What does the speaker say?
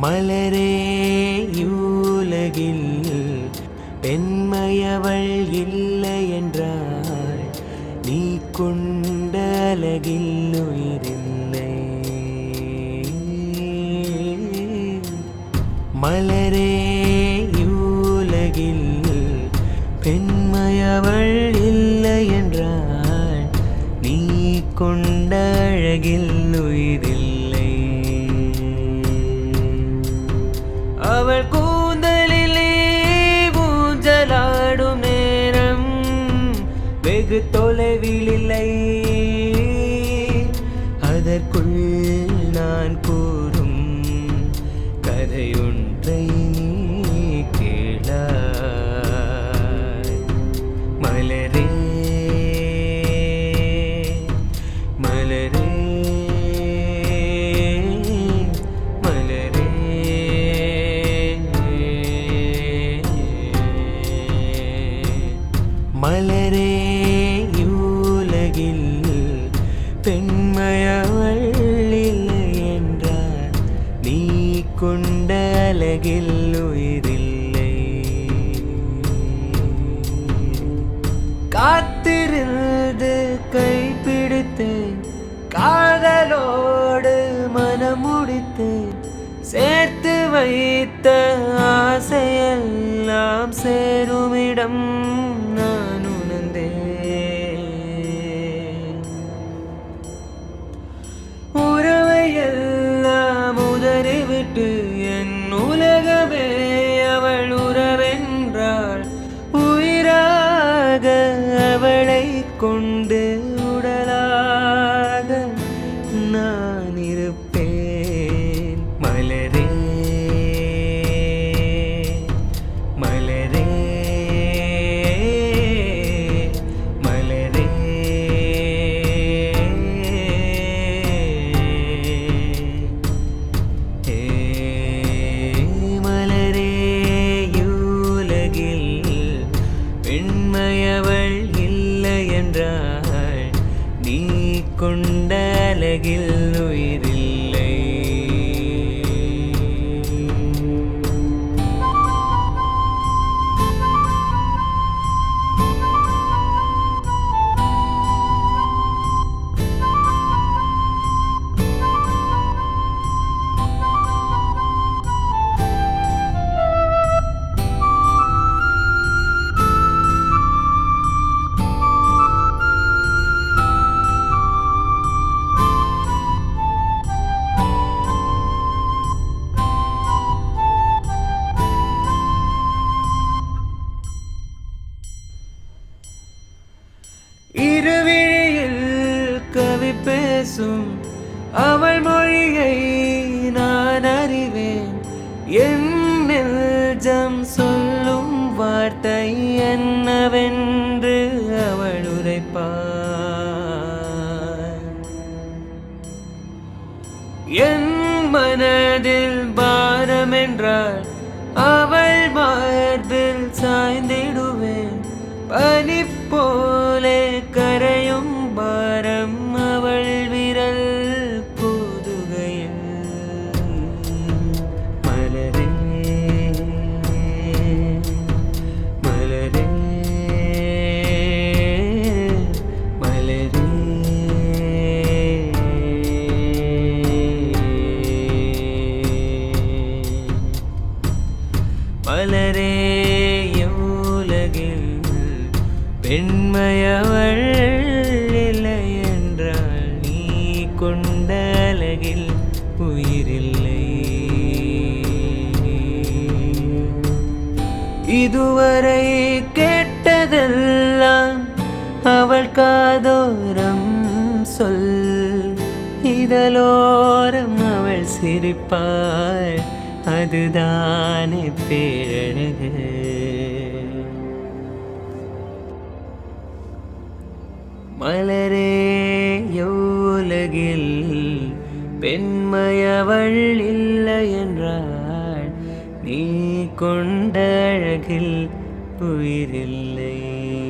மலரே யூலகில் பெண்மையவள் இல்லை என்றால் நீ கொண்டலகில் உயிரில்லை மலரே யூலகில் பெண்மையவள் இல்லை என்றால் நீ கொண்ட அழகில் உயிரில்லை அவள் கூந்தலிலே ஊஞ்சலாடும் நேரம் வெகு தொலைவில் இல்லை அதற்குள் நான் கூறும் கதையொன்றை நீ கேளாய். மலரே மலரே. மலரே யூலகில் பெண்மையவள் என்றார் நீ கொண்ட அழகில் உயிரில்லை. காத்திருந்து கைப்பிடித்து காதலோடு மனமுடித்து சேர்த்து வைத்த ஆசையெல்லாம் சேருமிடம். மலரே மலரே மலரே. ஏ மலரே யூலகில் பெண்மையவள் இல்லை என்றாள் நீ கொண்ட அழகில் பேசும் அவள் மொழியை நான் அறிவேன். என் நெஞ்சம் சொல்லும் வார்த்தை என்னவென்று அவள் உரைப்பார் என் மனதில் பாரம் என்றால் அவள் மார்பில் சாய்ந்திடுவேன். பனிப்போ இதுவரை கேட்டதெல்லாம் அவள் காதோரம் சொல். இதலோரம் அவள் சிரிப்பாள். அதுதானே பேரழகு. மலரே யோலகில் பெண்மையவள் இல்லை என்றார் நீ கொண்ட அழகில் உயிரில்லை.